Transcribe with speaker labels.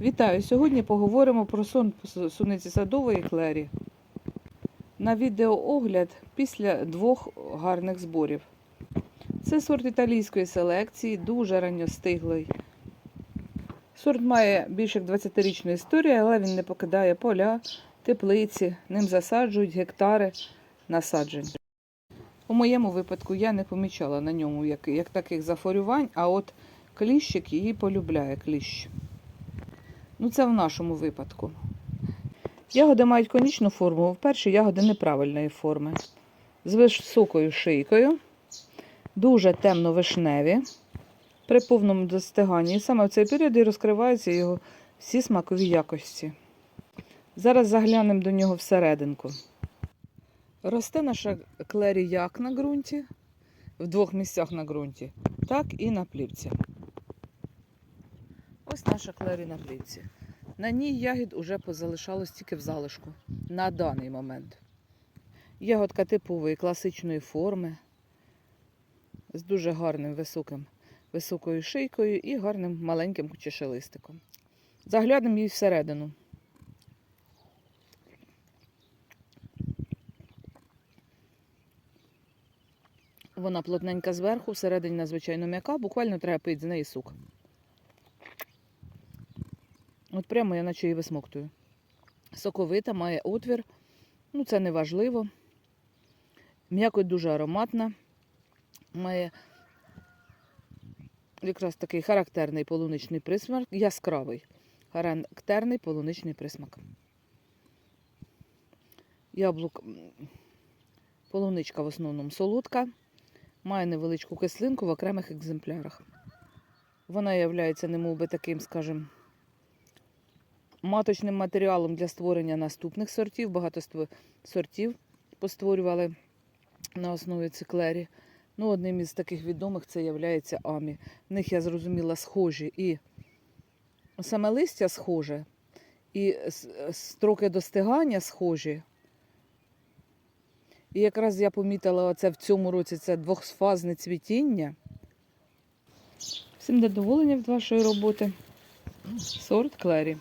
Speaker 1: Вітаю! Сьогодні поговоримо про сон суниці садової клері. На відеоогляд після двох гарних зборів. Це сорт італійської селекції, дуже ранньостиглий. Сорт має більше як 20-річну історію, але він не покидає поля, теплиці, ним засаджують гектари насаджень. У моєму випадку я не помічала на ньому як, як таких захворювань, а от кліщик її полюбляє кліщ. Ну, це в нашому випадку. Ягоди мають конічну форму. Вперше ягоди неправильної форми. З високою шийкою, дуже темно-вишневі. При повному достиганні. І саме в цей період і розкриваються його всі смакові якості. Зараз заглянемо до нього всерединку. Росте наша клері як на ґрунті, в двох місцях на ґрунті, так і на плівці. Ось наша клері на плівці. На ній ягід уже позалишалось тільки в залишку на даний момент. Ягодка типової класичної форми з дуже гарним високим, високою шийкою і гарним маленьким чешелистиком. Заглянемо її всередину. Вона плотненька зверху, всередині надзвичайно м'яка, буквально треба пити з неї сук. От прямо я наче її висмоктую. Соковита, має отвір. Ну, це не важливо. М'якоть дуже ароматна. Має якраз такий характерний полуничний присмак, яскравий. Характерний полуничний присмак. Яблук, полуничка в основному солодка, має невеличку кислинку в окремих екземплярах. Вона є немов би таким, скажімо, маточним матеріалом для створення наступних сортів. Багато сортів постворювали на основі циклері. Ну, одним із таких відомих це є амі. В них, я зрозуміла, схожі і саме листя схоже, і строки достигання схожі. І якраз я помітила оце в цьому році це двохфазне цвітіння. Всім задоволення від вашої роботи. Сорт Клері.